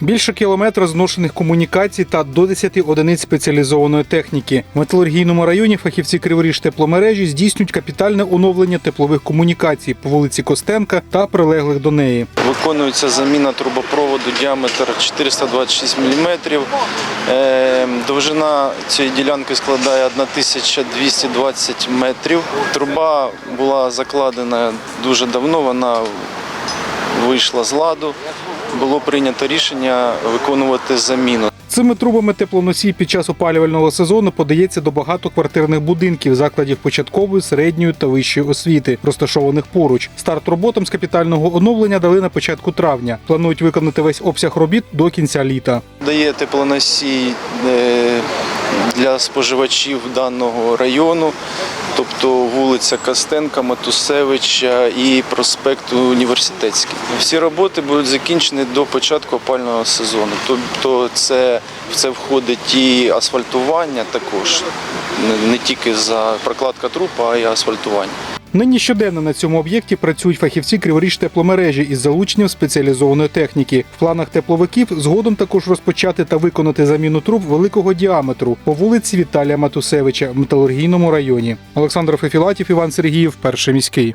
Більше кілометра зношених комунікацій та до 10 одиниць спеціалізованої техніки. В металургійному районі фахівці Криворіж тепломережі здійснюють капітальне оновлення теплових комунікацій по вулиці Костенка та прилеглих до неї. Виконується заміна трубопроводу діаметр 426 мм. Довжина цієї ділянки складає 1220 метрів. Труба була закладена дуже давно, вона вийшла з ладу. Було прийнято рішення виконувати заміну. Цими трубами теплоносій під час опалювального сезону подається до багатоквартирних будинків, закладів початкової, середньої та вищої освіти, розташованих поруч. Старт роботам з капітального оновлення дали на початку травня. Планують виконати весь обсяг робіт до кінця літа. Дає теплоносій е, для споживачів даного району, тобто вулиця Костенка, Матусевича і проспект Університетський. Всі роботи будуть закінчені до початку опального сезону. Тобто це, це входить і асфальтування також, не тільки за прокладка трупа, а й асфальтування. Нині щоденно на цьому об'єкті працюють фахівці Криворіж тепломережі із залученням спеціалізованої техніки. В планах тепловиків згодом також розпочати та виконати заміну труб великого діаметру по вулиці Віталія Матусевича в металургійному районі. Олександр Фефілатів, Іван Сергіїв, перший міський.